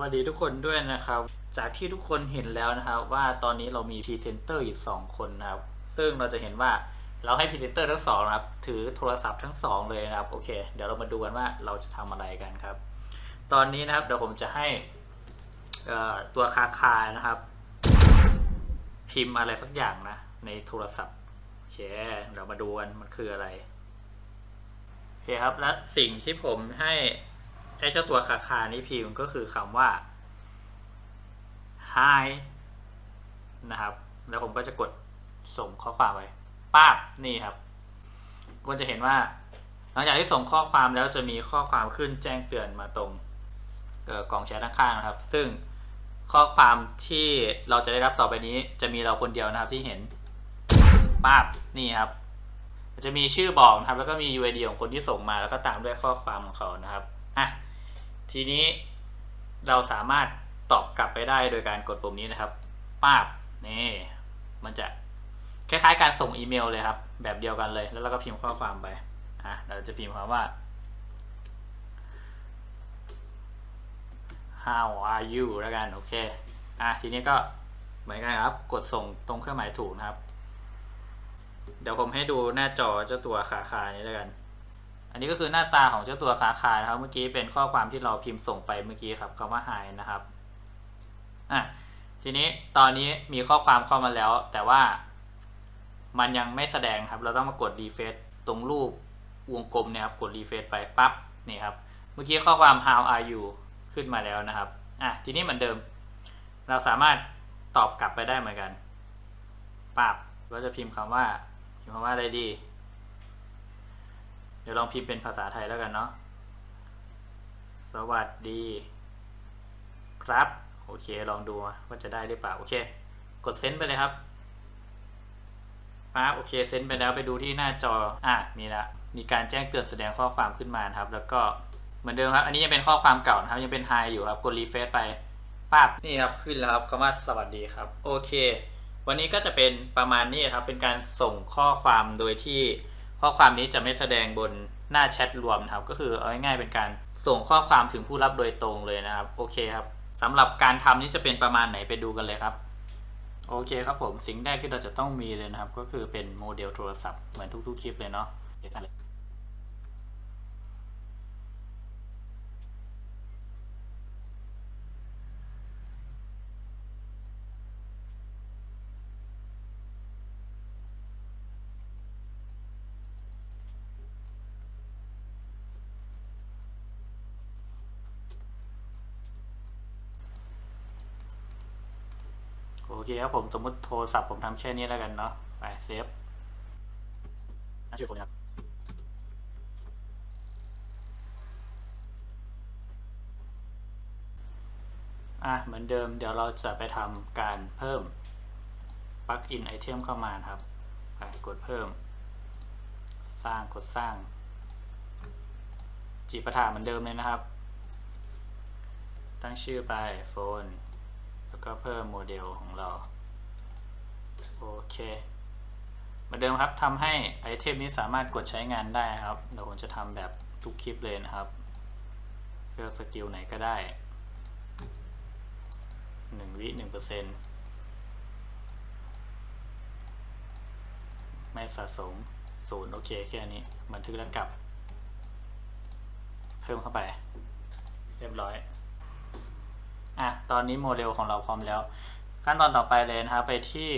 วัสดีทุกคนด้วยนะครับ จากที่ทุกคนเห็นแล้วนะครับ ว่าตอนนี้เรามีพรีเซนเตอร์อยู่สองคนนะครับ ซึ่งเราจะเห็นว่าเราให้พรีเซนเตอร์ทั้งสองนะครับ ถือโทรศัพท์ทั้งสองเลยนะครับ โอเค เดี๋ยวเรามาดูกันว่าเราจะทำอะไรกันครับ ตอนนี้นะครับ เดี๋ยวผมจะให้ตัวคาคานะครับ พิมพ์อะไรสักอย่างนะ ในโทรศัพท์โอเคเดี๋ยวมาดูกันมันคืออะไรโอเคครับและสิ่งที่ผมให้ อ้เจ้าตัวคาคานี้พิมพ์ก็คือคำว่า hi นะครับ แล้วผมก็จะกดส่งข้อความไปป้าบนี่ครับก็จะเห็นว่า หลังจากที่ส่งข้อความแล้วจะมีข้อความขึ้นแจ้งเตือนมาตรงกล่องแชทข้างๆนะครับ ซึ่งข้อความที่เราจะได้รับต่อไปนี้ จะมีเราคนเดียวนะครับที่เห็นป้าบนี่ครับจะมีชื่อบอกนะครับ แล้วก็มี UID ของคนที่ส่งมาแล้วก็ตามด้วยข้อความของเขานะครับอะ ทีนี้เราสามารถตอบกลับไปได้โดยการกดปุ่มนี้นะครับป้าบนี่มันจะคล้ายๆ การส่งอีเมลเลยครับ แบบเดียวกันเลย แล้วเราก็พิมพ์ข้อความไปอะเราจะพิมพ์คำว่า how are you แล้วกัน โอเค อะ ทีนี้ก็เหมือนกันครับ กดส่งตรงเครื่องหมายถูกนะครับ เดี๋ยวผมให้ดูหน้าจอเจ้าตัวขาคานี้แล้วกัน อันนี้ก็คือหน้าตาของเจ้าตัวขาคานะครับ เมื่อกี้เป็นข้อความที่เราพิมพ์ส่งไปเมื่อกี้ครับคำว่า hi นะครับอะทีนี้ตอนนี้มีข้อความเข้ามาแล้ว แต่ว่ามันยังไม่แสดงครับ เราต้องมากด refresh ตรงรูปวงกลมเนี่ยครับ กด refresh ไปปั๊บนี่ครับ เมื่อกี้ข้อความ how are you ขึ้นมาแล้วนะครับอะทีนี้เหมือนเดิม เราสามารถตอบกลับไปได้เหมือนกันปั๊บเราจะพิมพ์คำว่าพิมพ์คำว่าอะไรดี เดี๋ยวลองพิมพ์เป็นภาษาไทยแล้วกันเนาะ สวัสดี ครับ โอเค ลองดูว่าจะได้หรือเปล่า โอเค กดเซ็นไปเลยครับปั๊บโอเคเซ็นไปแล้วไปดูที่หน้าจอ อะมีละ มีการแจ้งเตือนแสดงข้อความขึ้นมานครับ แล้วก็เหมือนเดิมครับ อันนี้ยังเป็นข้อความเก่านะครับ ยังเป็นไฮอยู่ครับ กดรีเฟซไปปั๊บนี่ครับ ขึ้นแล้วครับคำว่าสวัสดีครับ โอเค วันนี้ก็จะเป็นประมาณนี้ครับ เป็นการส่งข้อความโดยที่ ข้อความนี้จะไม่แสดงบนหน้าแชทรวมนะครับ ก็คือเอาง่ายๆเป็นการส่งข้อความถึงผู้รับโดยตรงเลยนะครับ โอเคครับสำหรับการทำนี้จะเป็นประมาณไหนไปดูกันเลยครับ โอเคครับผมสิ่งแรกที่เราจะต้องมีเลยนะครับ ก็คือเป็นโมเดลโทรศัพท์เหมือนทุกๆคลิปเลยเนาะเดี๋ยวกันเลยโอเคครับผมสมมติโทรศัพท์ผมทำแค่นี้แล้วกันเนาะไปเซฟน่าชื่อคนครับอะเหมือนเดิมเดี๋ยวเราจะไปทำการเพิ่มปลั๊กอินไอเทมเข้ามานะครับไปกดเพิ่ม สร้างกดสร้าง จีประถาเหมือนเดิมเลยนะครับ ตั้งชื่อไปโฟนแล้ว ก็เพิ่มโมเดลของเรา โอเคเหมือนเดิมครับทำให้ไอเทมนี้สามารถกดใช้งานได้ครับเดี๋ยวผมจะทำแบบทุกคลิปเลยนะครับเลือกสกิลไหนก็ได้หนึ่งวิหนึ่งเปอร์เซ็นต์ไม่สะสมศูนย์โอเคแค่นี้ บันทึกแล้วกลับ เพิ่มเข้าไป เรียบร้อย อะตอนนี้โมเดลของเราพร้อมแล้ว ขั้นตอนต่อไปเลยนะครับ ไปที่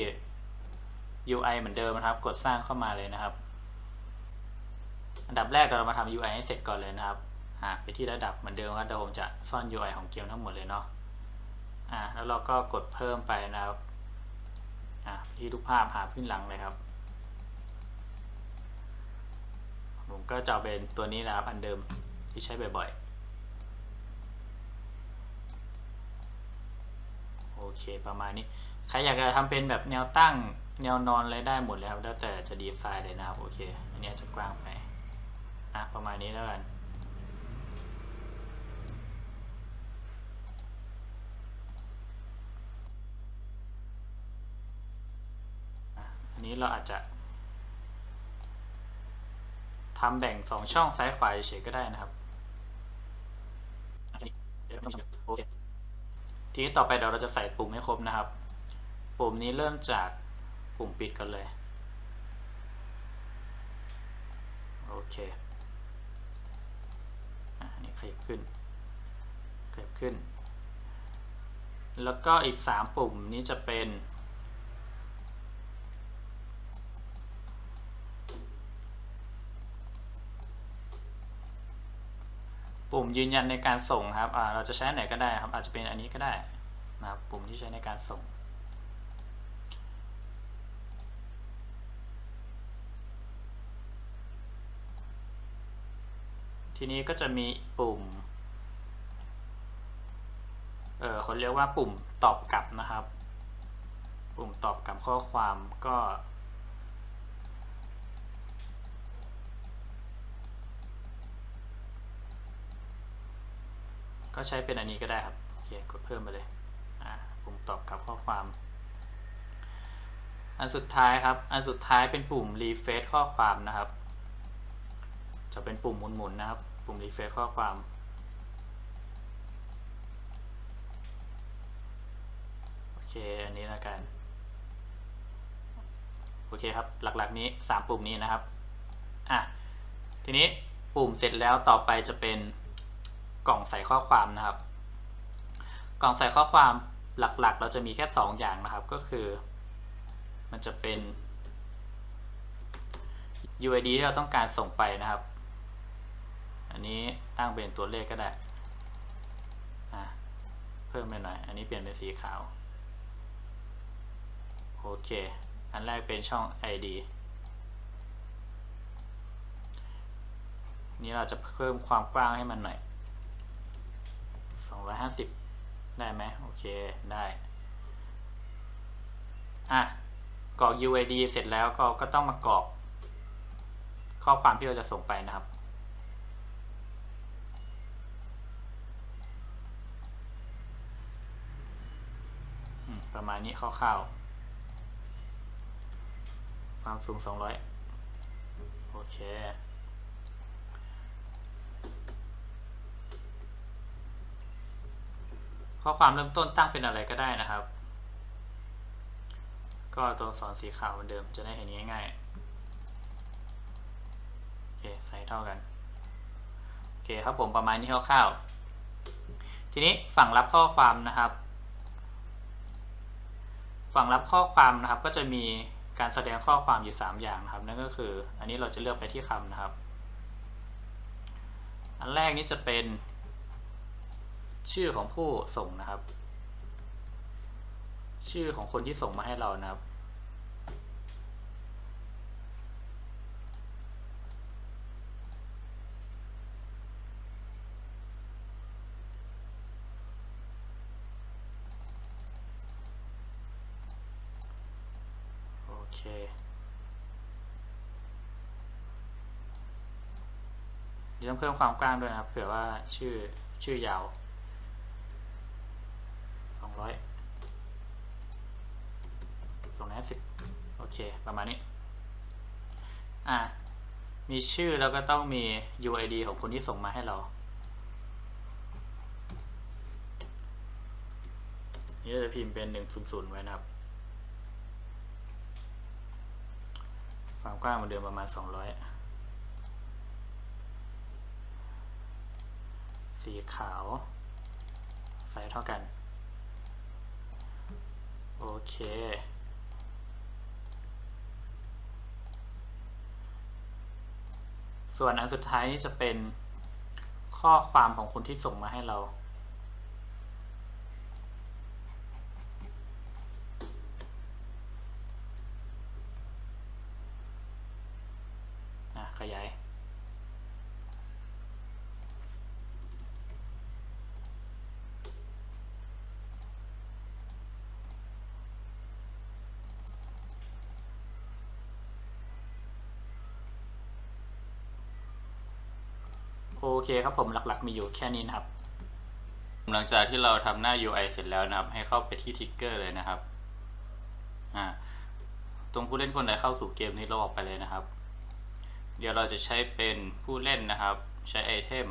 UI เหมือนเดิมนะครับ กดสร้างเข้ามาเลยนะครับ อันดับแรกเรามาทำ UI ให้เสร็จก่อนเลยนะครับอะไปที่ระดับเหมือนเดิมครับเดี๋ยวผมจะซ่อน UI ของเกมทั้งหมดเลยเนาะอะแล้วเราก็กดเพิ่มไปนะครับอะที่ทุกภาพหาพื้นหลังเลยครับ ผมก็จะเอาเป็นตัวนี้นะครับอันเดิมที่ใช้บ่อยๆ โอ เคประมาณนี้ใครอยากจะทำเป็นแบบแนวตั้งแนวนอนอะไรได้หมดเลยครับแล้วแต่จะดีไซน์เลยนะครับโอเคอันนี้จะกว้างไปอะประมาณนี้แล้วกันอันนี้เราอาจจะทำแบ่งสองช่องซ้ายขวาเฉยๆก็ได้นะครับอะแค่นี้เดี๋ยวไม่ต้องทำเยอะโอเค ทีนี้ต่อไปเดี๋ยวเราจะใส่ปุ่มให้ครบนะครับ ปุ่มนี้เริ่มจากปุ่มปิดกันเลย โอเคอะอันนี้ขยับขึ้นขยับขึ้น แล้วก็อีก 3 ปุ่มนี้จะเป็น ปุ่มยืนยันในการส่งครับเราจะใช้ไหนก็ได้ครับ อาจจะเป็นอันนี้ก็ได้นะครับ ปุ่มที่ใช้ในการส่ง ทีนี้ก็จะมีปุ่ม เออเขาเรียกว่าปุ่มตอบกลับนะครับ ปุ่มตอบกลับข้อความก็ ก็ใช้เป็นอันนี้ก็ได้ครับโอเคกดเพิ่มไปเลยอ่าปุ่มตอบกลับข้อความ อันสุดท้ายครับ อันสุดท้ายเป็นปุ่ม refresh ข้อความนะครับ จะเป็นปุ่มหมุนๆนะครับ ปุ่ม refresh ข้อความโอเคอันนี้แล้วกันโอเคครับ หลักๆนี้ 3 ปุ่มนี้นะครับ อะ ทีนี้ปุ่มเสร็จแล้วต่อไปจะเป็น กล่องใส่ข้อความนะครับ กล่องใส่ข้อความหลักๆ เราจะมีแค่ 2 อย่างนะครับ ก็คือ มันจะเป็น UID ที่เราต้องการส่งไปนะครับ อันนี้ตั้งเป็นตัวเลขก็ได้ เพิ่มไปหน่อย อันนี้เปลี่ยนเป็นสีขาว โอเค อันแรกเป็นช่อง ID นี่เราจะเพิ่มความกว้างให้มันหน่อย 250 ได้ไหมโอเค ได้ อะกรอก UID เสร็จแล้วก็ก็ต้องมากรอก ข้อความที่เราจะส่งไปนะครับ ประมาณนี้คร่าวๆ ความสูง 200 โอเค ข้อความเริ่มต้นตั้งเป็นอะไรก็ได้นะครับ ก็ตัวอักษรสีขาวเหมือนเดิมจะได้เห็นง่ายๆโอเคใส่เท่ากันโอเคครับผมประมาณนี้คร่าวๆทีนี้ฝั่งรับข้อความนะครับ ฝั่งรับข้อความนะครับก็จะมีการแสดงข้อความอยู่ 3 อย่างนะครับ นั่นก็คือ อันนี้เราจะเลือกไปที่คำนะครับ อันแรกนี้จะเป็น ชื่อของผู้ส่งนะครับ ชื่อของคนที่ส่งมาให้เรานะครับ โอเคเดี๋ยวต้องเพิ่มความกว้างด้วยนะครับเผื่อว่าชื่อชื่อยาว สองร้อย สองร้อยสิบโอเค ประมาณนี้ อะมีชื่อแล้วก็ต้องมี UID ของคนที่ส่งมาให้เรานี่เราจะพิมพ์เป็น100ไว้นะครับ ความกว้างมือนเดิมประมาณ200สีขาว ไซส์เท่ากัน โอเค ส่วนอันสุดท้ายนี่จะเป็นข้อความของคนที่ส่งมาให้เรา เคครับผมหลักๆ มีอยู่แค่นี้นะครับ หลังจากที่เราทำหน้า UI เสร็จแล้วนะครับ ให้เข้าไปที่ทิกเกอร์เลยนะครับอ่าตรงผู้เล่นคนใดเข้าสู่เกมนี้เราออกไปเลยนะครับ เดี๋ยวเราจะใช้เป็นผู้เล่นนะครับ ใช้ไอเทม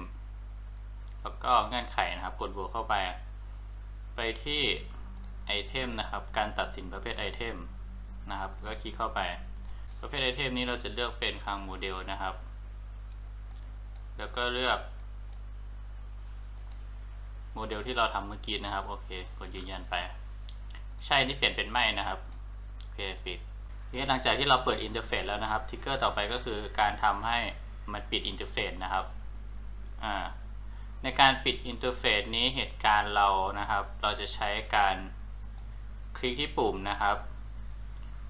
แล้วก็เงื่อนไขนะครับ กดบวกเข้าไป ไปที่ไอเทมนะครับ การตัดสินประเภทไอเทมนะครับ ก็คลิกเข้าไป ประเภทไอเทมนี้เราจะเลือกเป็นคลังโมเดลนะครับ แล้วก็เลือกโมเดลที่เราทำเมื่อกี้นะครับ โอเคกดยืนยันไป ใช่นี่เปลี่ยนเป็นไม่นะครับโอเคปิดทีนี้หลังจากที่เราเปิดอินเทอร์เฟซแล้วนะครับทิกเกอร์ต่อไปก็คือการทำให้มันปิดอินเทอร์เฟซนะครับอ่าในการปิดอินเทอร์เฟซนี้เหตุการณ์เรานะครับ เราจะใช้การคลิกที่ปุ่มนะครับ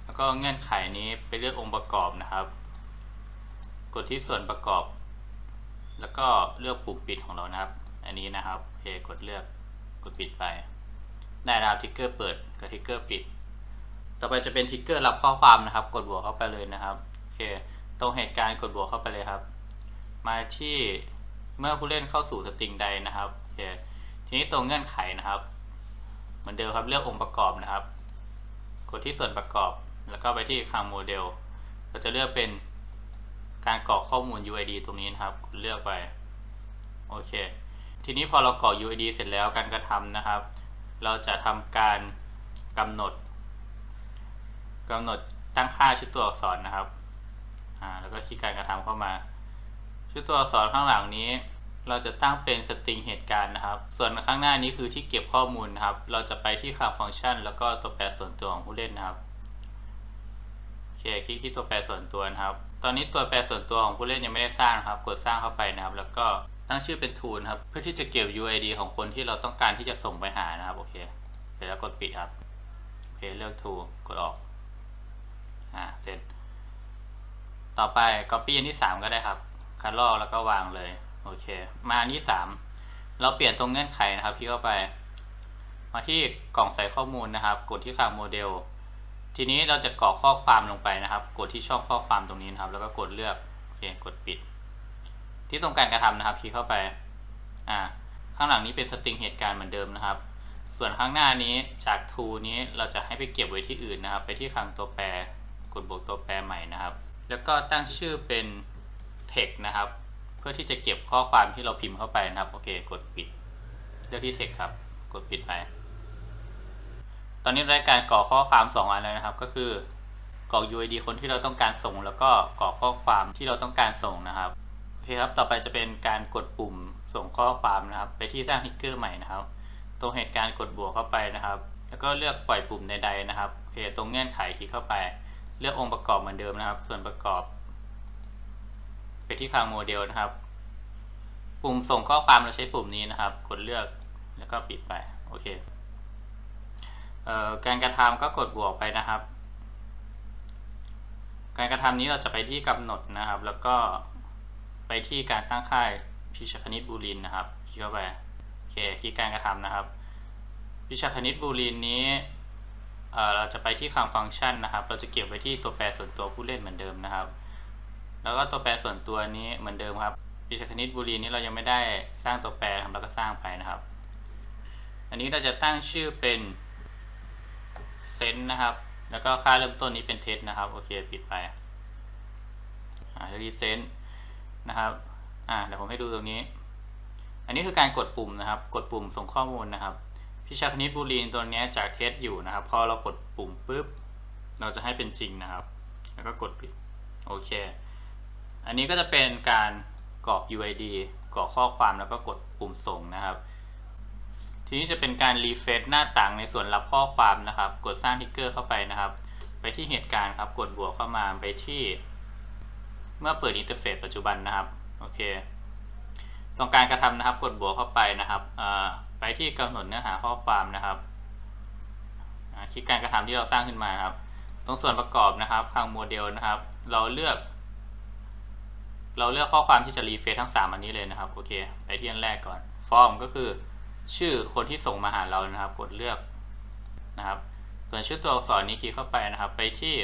แล้วก็เงื่อนไขนี้ไปเลือกองค์ประกอบนะครับ กดที่ส่วนประกอบ แล้วก็เลือกปุ่มปิดของเรานะครับ อันนี้นะครับโอเคกดเลือกกดปิดไปได้นะครับทิกเกอร์เปิดกับทิกเกอร์ปิด ต่อไปจะเป็นทิกเกอร์รับข้อความนะครับ กดบวกเข้าไปเลยนะครับโอเคตรงเหตุการณ์กดบวกเข้าไปเลยครับ มาที่เมื่อผู้เล่นเข้าสู่สตริงใดนะครับโอเคทีนี้ตรงเงื่อนไขนะครับ เหมือนเดิมครับเลือกองค์ประกอบนะครับ กดที่ส่วนประกอบ แล้วก็ไปที่คลังโมเดล เราจะเลือกเป็น การกรอกข้อมูล UID ตรงนี้นะครับเลือกไปโอเค ทีนี้พอเรากรอก UID เสร็จแล้วการกระทำนะครับ เราจะทำการกำหนดกำหนดตั้งค่าชุดตัวอักษรนะครับอ่าแล้วก็คลิกการกระทำเข้ามา ชุดตัวอักษรข้างหลังนี้ เราจะตั้งเป็นสตริงเหตุการณ์นะครับ ส่วนข้างหน้านี้คือที่เก็บข้อมูลนะครับ เราจะไปที่คลังฟังก์ชัน แล้วก็ตัวแปรส่วนตัวของผู้เล่นนะครับโอเคคลิกที่ตัวแปรส่วนตัวนะครับ ตอนนี้ตัวแปรส่วนตัวของผู้เล่นยังไม่ได้สร้างครับ กดสร้างเข้าไปนะครับ แล้วก็ตั้งชื่อเป็น tool นครับ เพื่อที่จะเก็บ UID ของคนที่เราต้องการที่จะส่งไปหานะครับโอเค เสร็จแล้วกดปิดครับโอเคเลือก tool กดออกอ่าเสร็จ ต่อไป copy อันที่ 3 ก็ได้ครับคัดลอกแล้วก็วางเลยโอเค มาอันที่ 3 เราเปลี่ยนตรงเงื่อนไขนะครับพี่เข้าไป มาที่กล่องใส่ข้อมูลนะครับ กดที่คลังโมเดล ทีนี้เราจะกรอกข้อความลงไปนะครับ กดที่ช่องข้อความตรงนี้นะครับ แล้วก็กดเลือกโอเคกดปิด ที่ตรงการกระทำนะครับพี่เข้าไปอ่าข้างหลังนี้เป็นสตริงเหตุการณ์เหมือนเดิมนะครับ ส่วนข้างหน้านี้จาก to นี้เราจะให้ไปเก็บไว้ที่อื่นนะครับ ไปที่คลังตัวแปร กดบวกตัวแปรใหม่นะครับ แล้วก็ตั้งชื่อเป็น text นะครับ เพื่อที่จะเก็บข้อความที่เราพิมพ์เข้าไปนะครับ โอเค กดปิด เลือกที่ text ครับ กดปิดไป ตอนนี้รายการกรอกข้อความ 2 อันแล้วนะครับ ก็คือกรอก UID คนที่เราต้องการส่ง แล้วก็กรอกข้อความที่เราต้องการส่งนะครับโอเคครับ ต่อไปจะเป็นการกดปุ่มส่งข้อความนะครับ ไปที่สร้างทิกเกอร์ใหม่นะครับ ตรงเหตุการณ์กดบวกเข้าไปนะครับ แล้วก็เลือกปล่อยปุ่มใดๆนะครับโอเคตรงเงื่อนไขคลิกเข้าไป เลือกองค์ประกอบเหมือนเดิมนะครับ ส่วนประกอบ ไปที่คลังโมเดลนะครับ ปุ่มส่งข้อความเราใช้ปุ่มนี้นะครับ กดเลือกแล้วก็ปิดไปโอเค การกระทำก็กดบวกไปนะครับ การกระทำนี้เราจะไปที่กำหนดนะครับ แล้วก็ไปที่การตั้งค่ายพิชคณิตบูลินนะครับคลิกเข้าไปโอเคคลิกการกระทำนะครับ พิชคณิตบูลินนี้เเราจะไปที่คำฟังก์ชันนะครับ เราจะเก็บไว้ที่ตัวแปรส่วนตัวผู้เล่นเหมือนเดิมนะครับ แล้วก็ตัวแปรส่วนตัวนี้เหมือนเดิมครับพิชคณิตบูลินนี้เรายังไม่ได้สร้างตัวแปรทำแล้วก็สร้างไปนะครับ อันนี้เราจะตั้งชื่อเป็น เซนนะครับ แล้วก็ค่าเริ่มต้นนี้เป็นเทสนะครับ โอเค ปิดไป อ่ารีเซนนะครับ อ่า เดี๋ยวผมให้ดูตรงนี้ อันนี้คือการกดปุ่มนะครับ กดปุ่มส่งข้อมูลนะครับ พิชาคณิตบูลีนตัวนี้จากเทสอยู่นะครับ พอเรากดปุ่มปุ๊บ เราจะให้เป็นจริงนะครับ แล้วก็กดปิด โอเค อันนี้ก็จะเป็นการกรอก UID กรอกข้อความแล้วก็กดปุ่มส่งนะครับ ทีนี้จะเป็นการรีเฟซหน้าต่างในส่วนรับข้อความนะครับ กดสร้างทิกเกอร์เข้าไปนะครับ ไปที่เหตุการณ์ครับ กดบวกเข้ามาไปที่ เมื่อเปิดอินเทอร์เฟซปัจจุบันนะครับ โอเคตรงการกระทำนะครับ กดบวกเข้าไปนะครับ ไปที่กำหนดเนื้อหาข้อความนะครับคลิกการกระทำที่เราสร้างขึ้นมาครับ ตรงส่วนประกอบนะครับทางโมเดลนะครับ เราเลือก เราเลือกข้อความที่จะรีเฟซทั้ง 3 อันนี้เลยนะครับ โอเค ไปที่อันแรกก่อน ฟอร์มก็คือ ชื่อคนที่ส่งมาหาเรานะครับ กดเลือกนะครับ ส่วนชื่อตัวอักษรนี้คลิกเข้าไปนะครับ ไปที่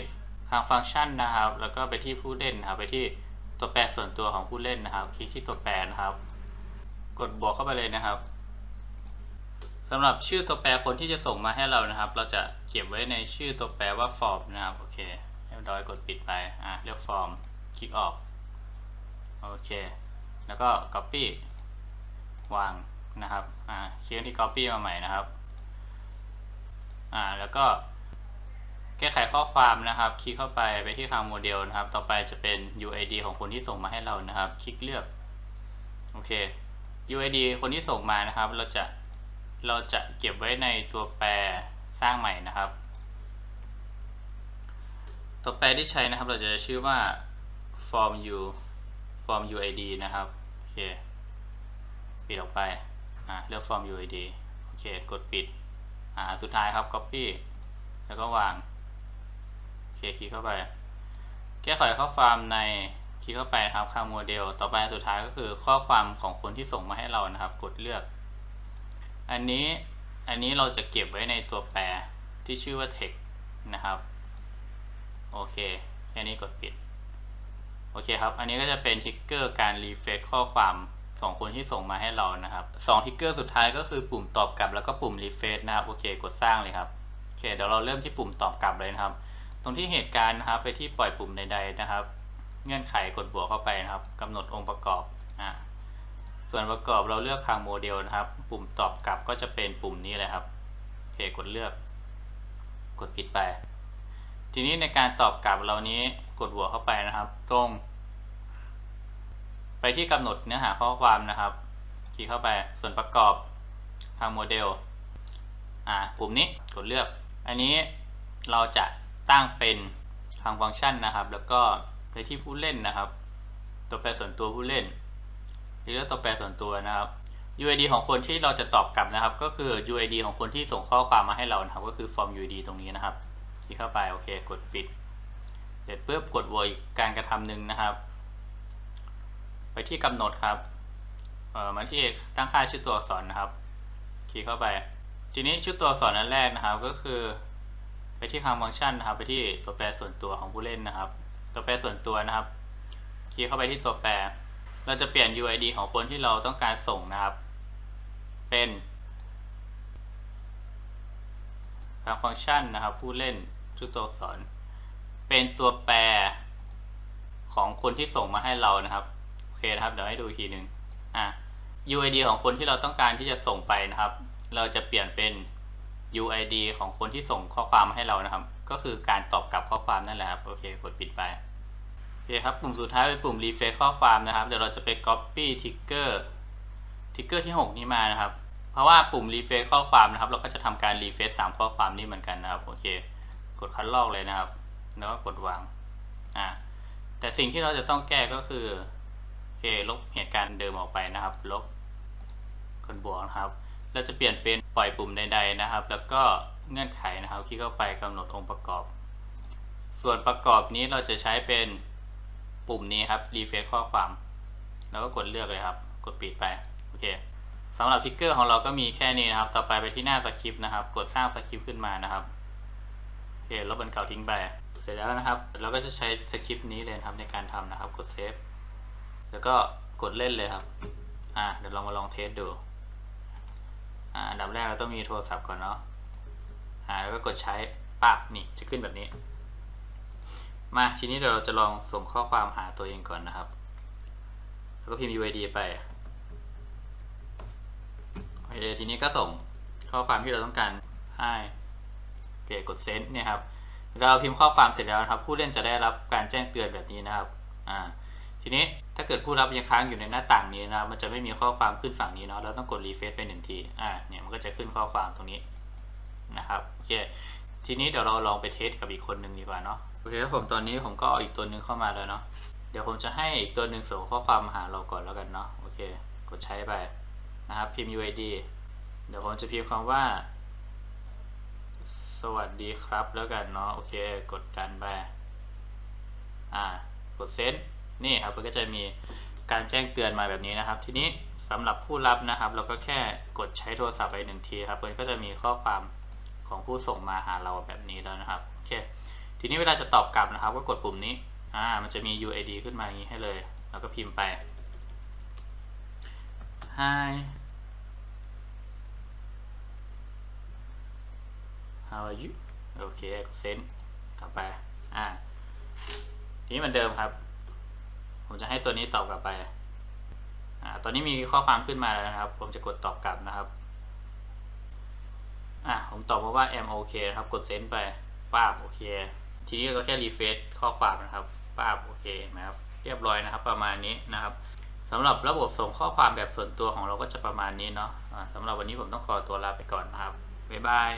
ทางฟังก์ชันนะครับ แล้วก็ไปที่ผู้เล่นนะครับ ไปที่ตัวแปรส่วนตัวของผู้เล่นนะครับ คลิกที่ตัวแปรนะครับ กดบวกเข้าไปเลยนะครับสำหรับชื่อตัวแปรคนที่จะส่งมาให้เรานะครับ เราจะเก็บไว้ในชื่อตัวแปรว่า form นะครับ โอเคเรียบร้อยกดปิดไป อะ เลือก form คลิกออก โอเค แล้วก็ copy วาง นะครับอ่าคลิกที่ copy มาใหม่นะครับอ่าแล้วก็แก้ไขข้อความนะครับ คลิกเข้าไปไปที่คลังโมเดลนะครับ ต่อไปจะเป็น UID ของคนที่ส่งมาให้เรานะครับ คลิกเลือกโอเค UID คนที่ส่งมานะครับ เราจะเราจะเก็บไว้ในตัวแปรสร้างใหม่นะครับ ตัวแปรที่ใช้นะครับ เราจะชื่อว่า form u form uid นะครับโอเคปิดออกไป อ่าเลือก form uid โอเค กดปิด อ่า สุดท้ายครับ copy แล้วก็วาง โอเค คลิกเข้าไป แก้ไขข้อความใน คลิกเข้าไปนะครับข้าโมเดล ต่อไปสุดท้ายก็คือข้อความของคนที่ส่งมาให้เรานะครับ กดเลือก อันนี้ อันนี้เราจะเก็บไว้ในตัวแปรที่ชื่อว่า text นะครับ โอเค แค่นี้กดปิด โอเคครับ อันนี้ก็จะเป็นทิกเกอร์การรีเฟรชข้อความ ของคนที่ส่งมาให้เรานะครับสองทิกเกอร์สุดท้ายก็คือปุ่มตอบกลับแล้วก็ปุ่มรีเฟรชนะครับโอเค กดสร้างเลยครับโอเคเดี๋ยวเราเริ่มที่ปุ่มตอบกลับเลยนะครับ ตรงที่เหตุการณ์นะครับไปที่ปล่อยปุ่มใด ๆนะครับ เงื่อนไขกดบวกเข้าไปนะครับกำหนดองค์ประกอบอ่าส่วนประกอบเราเลือกคางโมเดลนะครับ ปุ่มตอบกลับก็จะเป็นปุ่มนี้เลยครับโอเคกดเลือก กดปิดไป ทีนี้ในการตอบกลับเรานี้กดบวกเข้าไปนะครับ ตรง ไปที่กำหนดเนื้อหาข้อความนะครับ คลิกเข้าไปส่วนประกอบทางโมเดล อ่าปุ่มนี้กดเลือก อันนี้เราจะตั้งเป็นทางฟังก์ชันนะครับ แล้วก็ไปที่ผู้เล่นนะครับ ตัวแปรส่วนตัวผู้เล่นเลือกตัวแปรส่วนตัวนะครับ UID ของคนที่เราจะตอบกลับนะครับ ก็คือ UID ของคนที่ส่งข้อความมาให้เรานะครับ ก็คือ form UID ตรงนี้นะครับ คลิกเข้าไปโอเค กดปิด เสร็จปุ๊บกดโวตอีกการกระทำหนึ่งนะครับ ไปที่กำหนดครับ เอ่อมาที่ตั้งค่าชื่อตัวอักษรนะครับ คลิกเข้าไป ทีนี้ชื่อตัวอักษรอันแรกนะครับ ก็คือ ไปที่คำฟังก์ชันนะครับ ไปที่ตัวแปรส่วนตัวของผู้เล่นนะครับ ตัวแปรส่วนตัวนะครับ คลิกเข้าไปที่ตัวแปร เราจะเปลี่ยน UID ของคนที่เราต้องการส่งนะครับ เป็นทางฟังก์ชันนะครับ ผู้เล่นชื่อตัวอักษร เป็นตัวแปรของคนที่ส่งมาให้เรานะครับ เคนะครับเดี๋ยวให้ดูอีกทีหนึ่งอะ UID ของคนที่เราต้องการที่จะส่งไปนะครับ เราจะเปลี่ยนเป็น UID ของคนที่ส่งข้อความมาให้เรานะครับ ก็คือการตอบกลับข้อความนั่นแหละครับโอเคกดปิดไปโอเคครับปุ่มสุดท้ายเป็นปุ่ม refresh ข้อความนะครับเดี๋ยวเราจะไป copy trigger trigger ที่ 6 นี้มานะครับ เพราะว่าปุ่ม refresh ข้อความนะครับ เราก็จะทำการ refresh 3ข้อความนี้เหมือนกันนะครับโอเค กดคัดลอกเลยนะครับ แล้วก็กดวางอ่าแต่สิ่งที่เราจะต้องแก้ก็คือ ค ลบเหตุการณ์เดิมออกไปนะครับ ลบกดบวกนะครับ เราจะเปลี่ยนเป็นปล่อยปุ่มใด ๆนะครับ แล้วก็เงื่อนไขนะครับ คลิกเข้าไปกำหนดองค์ประกอบ ส่วนประกอบนี้เราจะใช้เป็นปุ่มนี้ครับ refresh ข้อความ แล้วก็กดเลือกเลยครับ กดปิดไป โอเคสำหรับทิกเกอร์ของเราก็มีแค่นี้นะครับ ต่อไปไปที่หน้าสคริปต์นะครับ กดสร้างสคริปต์ขึ้นมานะครับโอเคลบอันเก่าทิ้งไป เสร็จแล้วนะครับ เราก็จะใช้สคริปต์นี้เลยนะครับในการทำนะครับ กดเซฟ แล้วก็กดเล่นเลยครับ อ่าเดี๋ยวลองมาลองเทสดู อ่าอันดับแรกเราต้องมีโทรศัพท์ก่อนเนาะ อ่าแล้วก็กดใช้ปั๊บนี่จะขึ้นแบบนี้ มาทีนี้เดี๋ยวเราจะลองส่งข้อความหาตัวเองก่อนนะครับ แล้วก็พิมพ์ UID ไปโอเคทีนี้ก็ส่งข้อความที่เราต้องการให้เคกดเซนเนี่ยครับเราพิมพ์ข้อความเสร็จแล้วครับ ผู้เล่นจะได้รับการแจ้งเตือนแบบนี้นะครับ อ่า ทีนี้ถ้าเกิดผู้รับยังค้างอยู่ในหน้าต่างนี้นะมันจะไม่มีข้อความขึ้นฝั่งนี้เนาะเราต้องกดรีเฟซไปหนึ่งทีอ่าเนี่ยมันก็จะขึ้นข้อความตรงนี้นะครับโอเคทีนี้เดี๋ยวเราลองไปเทสกับอีกคนหนึ่งดีกว่าเนาะโอเคครับผมตอนนี้ผมก็เอาอีกตัวหนึ่งเข้ามาแล้วเนาะเดี๋ยวผมจะให้อีกตัวหนึ่งส่งข้อความมาหาเราก่อนแล้วกันเนาะโอเค กดใช้ไปนะครับพิมพ์ UID เดี๋ยวผมจะพิมพ์คำว่า สวัสดีครับแล้วกันเนาะโอเค กดดันไปอ่ากดเซน นี่ครับมันก็จะมีการแจ้งเตือนมาแบบนี้นะครับ ทีนี้สำหรับผู้รับนะครับ เราก็แค่กดใช้โทรศัพท์ไปหนึ่งทีครับมันก็จะมีข้อความของผู้ส่งมาหาเราแบบนี้แล้วนะครับโอเคทีนี้เวลาจะตอบกลับนะครับ ก็กดปุ่มนี้อ่ามันจะมี UID ขึ้นมาอย่างนี้ให้เลย แล้วก็พิมพ์ไป Hi How are you โอเคกดเซนกลับไปอ่าทีนี้เหมือนเดิมครับ ผมจะให้ตัวนี้ตอบกลับไปอ่าตอนนี้มีข้อความขึ้นมาแล้วนะครับ ผมจะกดตอบกลับนะครับอ่าผมตอบมาว่า am okay นะครับ กดเซนไปป้าบโอเค ทีนี้เราแค่รีเฟซข้อความนะครับป้าบโอเคนะครับ เรียบร้อยนะครับ ประมาณนี้นะครับสำหรับระบบส่งข้อความแบบส่วนตัวของเราก็จะประมาณนี้เนาะะสำหรับวันนี้ผมต้องขอตัวลาไปก่อนนะครับบ๊ายบาย